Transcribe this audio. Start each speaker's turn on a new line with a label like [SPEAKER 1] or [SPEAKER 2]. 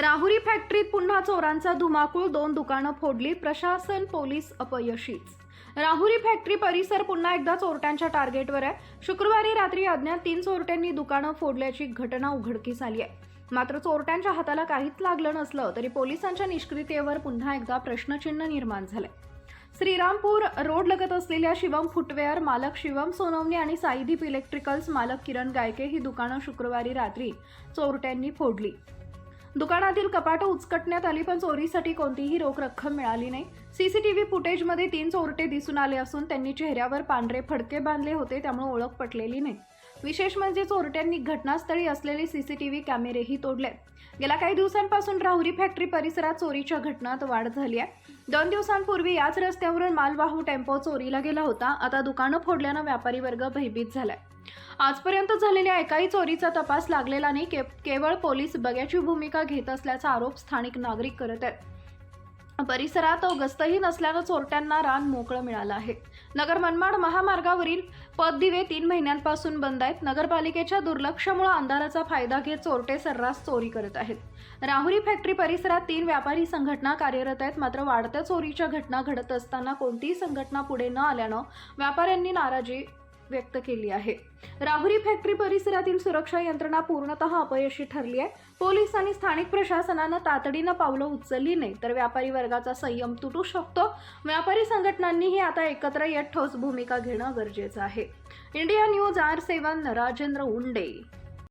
[SPEAKER 1] राहुरी फॅक्टरीत पुन्हा चोरांचा धुमाकूळ दोन दुकानं फोडली प्रशासन पोलीस अपयशीच. राहुरी फॅक्टरी परिसर पुन्हा एकदा चोरट्यांच्या टार्गेटवर आहे. शुक्रवारी रात्री अज्ञात तीन चोरट्यांनी दुकानं फोडल्याची घटना उघडकीस आली आहे. मात्र चोरट्यांच्या हाताला काहीच लागलं नसलं तरी पोलिसांच्या निष्क्रियतेवर पुन्हा एकदा प्रश्नचिन्ह निर्माण झालंय. श्रीरामपूर रोड लगत असलेल्या शिवम फुटवेअर मालक शिवम सोनवणे आणि साईदीप इलेक्ट्रिकल्स मालक किरण गायके ही दुकानं शुक्रवारी रात्री चोरट्यांनी फोडली. दुकानातील कपाटं उचकटण्यात आली पण चोरीसाठी कोणतीही रोख रक्कम मिळाली नाही. सीसीटीव्ही फुटेजमध्ये तीन चोरटे दिसून आले असून त्यांनी चेहऱ्यावर पांढरे फडके बांधले होते त्यामुळे ओळख पटलेली नाही. विशेष म्हणजे चोरट्यांनी घटनास्थळी असलेले सीसीटीव्ही कॅमेरेही तोडले. गेल्या काही दिवसांपासून राहुरी फॅक्टरी परिसरात चोरीच्या घटनात वाढ झाली आहे. दोन दिवसांपूर्वी याच रस्त्यावरून मालवाहू टेम्पो चोरीला गेला होता. आता दुकानं फोडल्यानं व्यापारी वर्ग भयभीत झालाय. आजपर्यंत झालेल्या एकाही चोरीचा तपास लागलेला नाही. केवळ पोलीस बग्याची भूमिका घेत असल्याचा आरोप स्थानिक नागरिक करत आहेत. परिसरात गस्तही नसल्यानं चोरट्यांना रान मोकळं मिळालं आहे. नगर मनमाड महामार्गावरील पददिवे तीन महिन्यांपासून बंद आहेत. नगरपालिकेच्या दुर्लक्षामुळे अंधाराचा फायदा घेत चोरटे सर्रास चोरी करत आहेत. राहुरी फॅक्टरी परिसरात तीन व्यापारी संघटना कार्यरत आहेत. मात्र वाढत्या चोरीच्या घटना घडत असताना कोणतीही संघटना पुढे न आल्यानं व्यापाऱ्यांनी नाराजी व्यक्त केली आहे. राहुरी फॅक्टरी परिसरातील सुरक्षा यंत्रणा पूर्णतः अपयशी ठरली आहे. पोलीस आणि स्थानिक प्रशासनानं तातडीनं पावलं उचलली नाही तर व्यापारी वर्गाचा संयम तुटू शकतो. व्यापारी संघटनांनीही आता एकत्र येत ठोस भूमिका घेणं गरजेचं आहे. India news R seven Rajendra Unde.